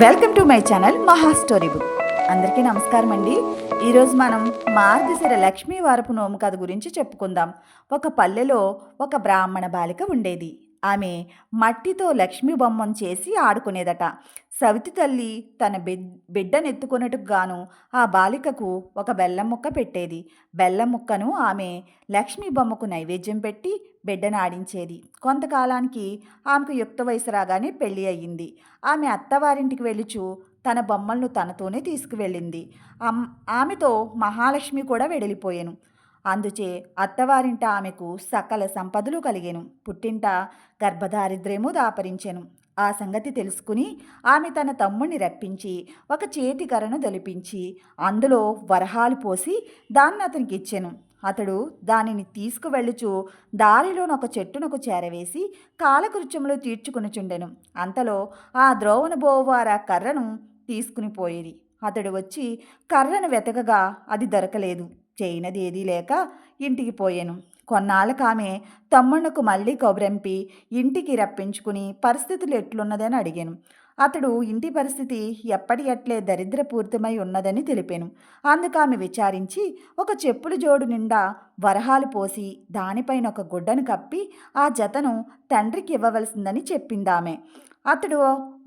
Welcome to my channel Maha story book. అందరికీ నమస్కారం అండి. ఈరోజు మనం మార్గశిర లక్ష్మీ వారపు నోము కథ గురించి చెప్పుకుందాం. ఒక పల్లెలో ఒక బ్రాహ్మణ బాలిక ఉండేది. ఆమె మట్టితో లక్ష్మీ బొమ్మను చేసి ఆడుకునేదట. సవితి తల్లి తన బిడ్ బిడ్డనెత్తుకున్నట్టుకు గాను ఆ బాలికకు ఒక బెల్లం ముక్క పెట్టేది. బెల్లం ముక్కను ఆమె లక్ష్మీ బొమ్మకు నైవేద్యం పెట్టి బిడ్డను ఆడించేది. కొంతకాలానికి ఆమెకు యుక్త వయసు రాగానే పెళ్ళి అయ్యింది. ఆమె అత్తవారింటికి వెళ్ళుచు తన బొమ్మలను తనతోనే తీసుకువెళ్ళింది. అమ్- ఆమెతో మహాలక్ష్మి కూడా వెడలిపోయాను. అందుచే అత్తవారింట ఆమెకు సకల సంపదలు కలిగేను. పుట్టింట గర్భదారిద్ర్యము దాపరించెను. ఆ సంగతి తెలుసుకుని ఆమె తన తమ్ముణ్ణి రప్పించి ఒక చేతి కర్రను దొలిపించి అందులో వరహాలు పోసి దాన్ని అతనికి ఇచ్చెను అతడు దానిని తీసుకువెళ్ళుచు దారిలోనొక చెట్టునకు చేరవేసి కాలకృత్యములు తీర్చుకునిచుండెను. అంతలో ఆ ద్రోవణ బోవార కర్రను తీసుకుని పోయేది. అతడు వచ్చి కర్రను వెతకగా అది దొరకలేదు. చేయనది ఏదీ లేక ఇంటికి పోయాను. కొన్నాళ్ళకు ఆమె తమ్ముళ్ళకు మళ్ళీ కబురంపి ఇంటికి రప్పించుకుని పరిస్థితులు ఎట్లున్నదని అడిగాను. అతడు ఇంటి పరిస్థితి ఎప్పటి ఎట్లే దరిద్రపూరితమై ఉన్నదని తెలిపాను. అందుకు ఆమె విచారించి ఒక చెప్పుల జోడు నిండా వరహాలు పోసి దానిపైన ఒక గుడ్డను కప్పి ఆ జతను తండ్రికి ఇవ్వవలసిందని చెప్పిందామె. అతడు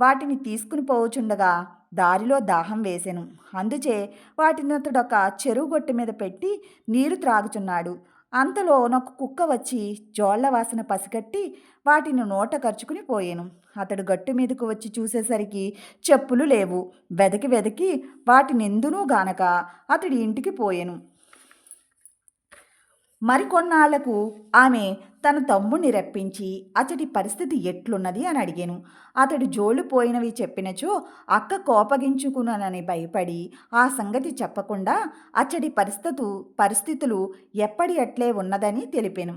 వాటిని తీసుకుని పోవచుండగా దారిలో దాహం వేసెను. అందుచే వాటిని అతడొక చెరువు గొట్టు మీద పెట్టి నీరు త్రాగుచున్నాడు. అంతలో నాకు కుక్క వచ్చి జోళ్ళ వాసన పసిగట్టి వాటిని నోట ఖర్చుకుని పోయాను. అతడు గట్టు మీదకు వచ్చి చూసేసరికి చెప్పులు లేవు. వెదకి వెదకి వాటిని ఎందునూ గానక అతడి ఇంటికి పోయాను. మరికొన్నాళ్ళకు ఆమె తన తమ్ముడిని రప్పించి అతడి పరిస్థితి ఎట్లున్నది అని అడిగాను. అతడు జోలు పోయినవి చెప్పినచో అక్క కోపగించుకున్నానని భయపడి ఆ సంగతి చెప్పకుండా అతడి పరిస్థితు పరిస్థితులు ఎప్పటి అట్లే ఉన్నదని తెలిపాను.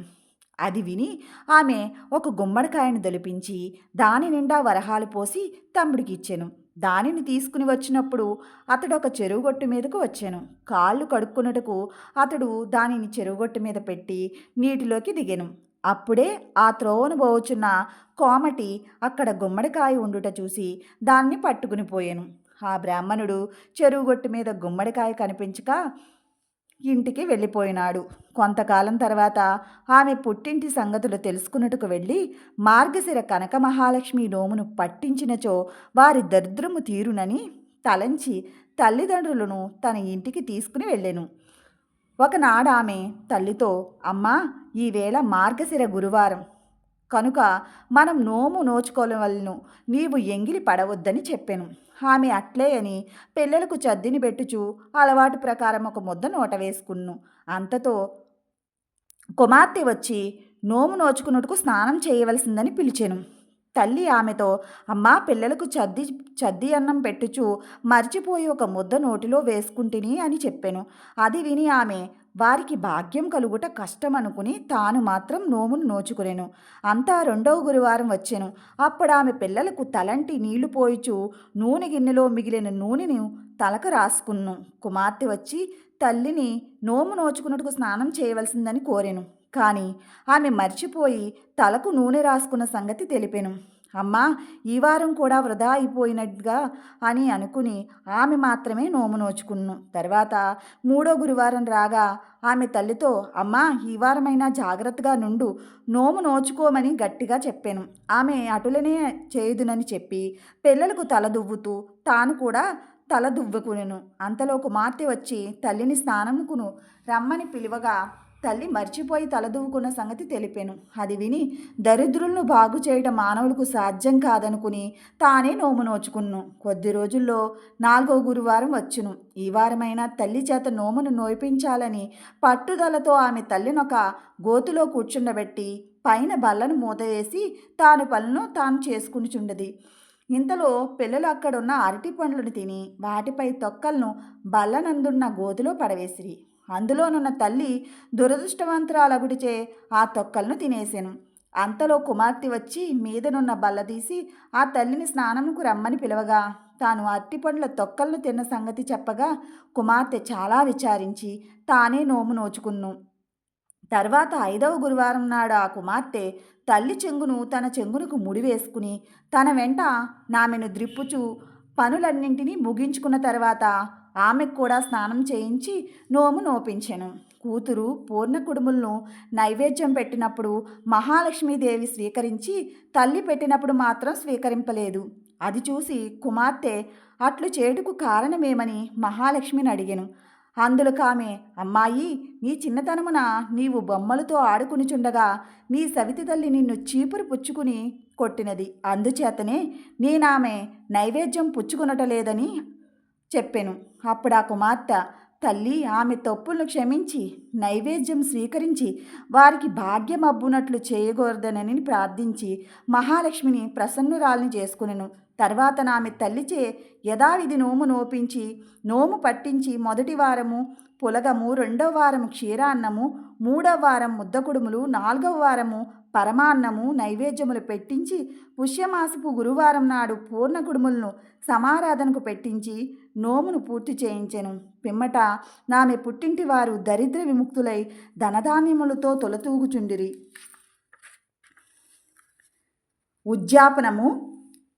అది విని ఆమె ఒక గుమ్మడికాయను దొలిపించి దాని నిండా వరహాలు పోసి తమ్ముడికి ఇచ్చాను. దానిని తీసుకుని వచ్చినప్పుడు అతడు ఒక చెరువుగొట్టు మీదకు వచ్చాను. కాళ్ళు కడుక్కున్నటకు అతడు దానిని చెరువుగొట్టు మీద పెట్టి నీటిలోకి దిగాను. అప్పుడే ఆ త్రోవను పోవచ్చున్న కోమటి అక్కడ గుమ్మడికాయ ఉండుట చూసి దాన్ని పట్టుకుని పోయాను. ఆ బ్రాహ్మణుడు చెరువుగొట్టు మీద గుమ్మడికాయ కనిపించక ఇంటికి వెళ్ళిపోయినాడు. కొంతకాలం తర్వాత ఆమె పుట్టింటి సంగతులు తెలుసుకున్నట్టుకు వెళ్ళి మార్గశిర కనక మహాలక్ష్మి నోమును పట్టించినచో వారి దరిద్రము తీరునని తలంచి తల్లిదండ్రులను తన ఇంటికి తీసుకుని వెళ్ళాను. ఒకనాడు ఆమె తల్లితో అమ్మా ఈవేళ మార్గశిర గురువారం. కనుక మనం నోము నోచుకోవలను నీవు ఎంగిలి పడవద్దని చెప్పాను. ఆమె అట్లే అని పిల్లలకు చద్దిని పెట్టుచు అలవాటు ప్రకారం ఒక ముద్ద నోట వేసుకున్ను. అంతతో కుమార్తె వచ్చి నోము నోచుకున్నట్టుకు స్నానం చేయవలసిందని పిలిచాను. తల్లి ఆమెతో అమ్మా పిల్లలకు చద్ది చద్ది అన్నం పెట్టుచు మర్చిపోయి ఒక ముద్ద నోటిలో వేసుకుంటుని అని చెప్పాను. అది విని ఆమె వారికి భాగ్యం కలుగుట కష్టం అనుకుని తాను మాత్రం నోమును నోచుకునేను. అంతా రెండవ గురువారం వచ్చాను. అప్పుడు ఆమె పిల్లలకు తలంటి నీళ్ళు పోయిచు నూనె గిన్నెలో మిగిలిన నూనెను తలకు రాసుకున్ను. కుమార్తె వచ్చి తల్లిని నోము నోచుకున్నట్టుకు స్నానం చేయవలసిందని కోరాను. కానీ ఆమె మర్చిపోయి తలకు నూనె రాసుకున్న సంగతి తెలిపాను. అమ్మా ఈ వారం కూడా వృధా అయిపోయినట్టుగా అని అనుకుని ఆమె మాత్రమే నోము నోచుకున్ను. తర్వాత మూడో గురువారం రాగా ఆమె తల్లితో అమ్మా ఈ వారమైనా జాగ్రత్తగా నుండు నోము నోచుకోమని గట్టిగా చెప్పాను. ఆమె అటులనే చేయుదునని చెప్పి పిల్లలకు తల దువ్వుతూ తాను కూడా తల దువ్వుకునేను. అంతలో కుమార్తె వచ్చి తల్లిని స్నానముకును రమ్మని పిలువగా తల్లి మర్చిపోయి తలదూవుకున్న సంగతి తెలిపాను. అది విని దరిద్రులను బాగు చేయడం మానవులకు సాధ్యం కాదనుకుని తానే నోము నోచుకును కొద్ది రోజుల్లో నాలుగో గురువారం వచ్చును. ఈ వారమైనా తల్లి చేత నోమును నోయిపించాలని పట్టుదలతో ఆమె తల్లినొక గోతులో కూర్చుండబెట్టి పైన బల్లను మూత వేసి తాను పనులను తాను చేసుకునిచుండది. ఇంతలో పిల్లలు అక్కడున్న అరటి పండ్లను తిని వాటిపై తొక్కలను బల్లనందున్న గోతులో పడవేసిరి. అందులోనున్న తల్లి దురదృష్టవంతురాలగుడిచే ఆ తొక్కలను తినేసాను. అంతలో కుమార్తె వచ్చి మీదనున్న బల్ల తీసి ఆ తల్లిని స్నానంకు రమ్మని పిలవగా తాను అరటిపండ్ల తొక్కలను తిన్న సంగతి చెప్పగా కుమార్తె చాలా విచారించి తానే నోము నోచుకున్ను. తర్వాత ఐదవ గురువారం నాడు ఆ కుమార్తె తల్లి చెంగును తన చెంగునకు ముడి వేసుకుని తన వెంట నామెను ద్రిప్పుచు పనులన్నింటినీ ముగించుకున్న తర్వాత ఆమెకు కూడా స్నానం చేయించి నోము నోపించెను. కూతురు పూర్ణ కుడుములను నైవేద్యం పెట్టినప్పుడు మహాలక్ష్మీదేవి స్వీకరించి తల్లి పెట్టినప్పుడు మాత్రం స్వీకరింపలేదు. అది చూసి కుమార్తె అట్లు చేటుకు కారణమేమని మహాలక్ష్మిని అడిగాను. అందులో ఆమె అమ్మాయి నీ చిన్నతనమున నీవు బొమ్మలతో ఆడుకునిచుండగా నీ సవితి తల్లి నిన్ను చీపురు పుచ్చుకుని కొట్టినది. అందుచేతనే నేనామె నైవేద్యం పుచ్చుకునటలేదని చెప్పెను. అప్పుడు ఆ కుమార్తె తల్లి ఆమె తప్పులను క్షమించి నైవేద్యం స్వీకరించి వారికి భాగ్యం అబ్బునట్లు చేయకూడదనని ప్రార్థించి మహాలక్ష్మిని ప్రసన్నురాల్ని చేసుకునెను. తర్వాత ఆమె తల్లిచే యథావిధి నోము నోపించి నోము పట్టించి మొదటి వారము పులగము రెండవ వారము క్షీరాన్నము మూడవ వారం ముద్దకుడుములు నాలుగవ వారము పరమాన్నము నైవేద్యములు పెట్టించి పుష్యమాసపు గురువారం నాడు పూర్ణ కుడుములను సమారాధనకు పెట్టించి నోమును పూర్తి చేయించెను. పిమ్మట నామె పుట్టింటి వారు దరిద్ర విముక్తులై ధనధాన్యములతో తొలతూగుచుండిరి. ఉద్యాపనము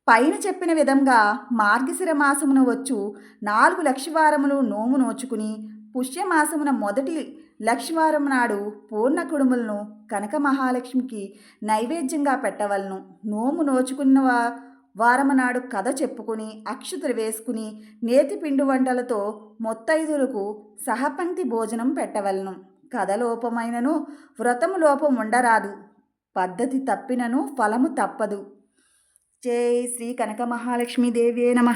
పైన చెప్పిన విధంగా మార్గశిర మాసమున వచ్చు నాలుగు లక్షవారములు నోము నోచుకుని పుష్యమాసమున మొదటి లక్షవారం నాడు పూర్ణ కుడుములను కనక మహాలక్ష్మికి నైవేద్యంగా పెట్టవలను. నోము నోచుకున్న వారమనాడు వారము నాడు కథ చెప్పుకుని అక్షతలు వేసుకుని నేతి పిండి వంటలతో మొత్తైదులకు సహపంక్తి భోజనం పెట్టవలను. కథ లోపమైనను వ్రతము లోపం ఉండరాదు. పద్ధతి తప్పినను ఫలము తప్పదు. జై శ్రీ కనక మహాలక్ష్మీదేవే నమ.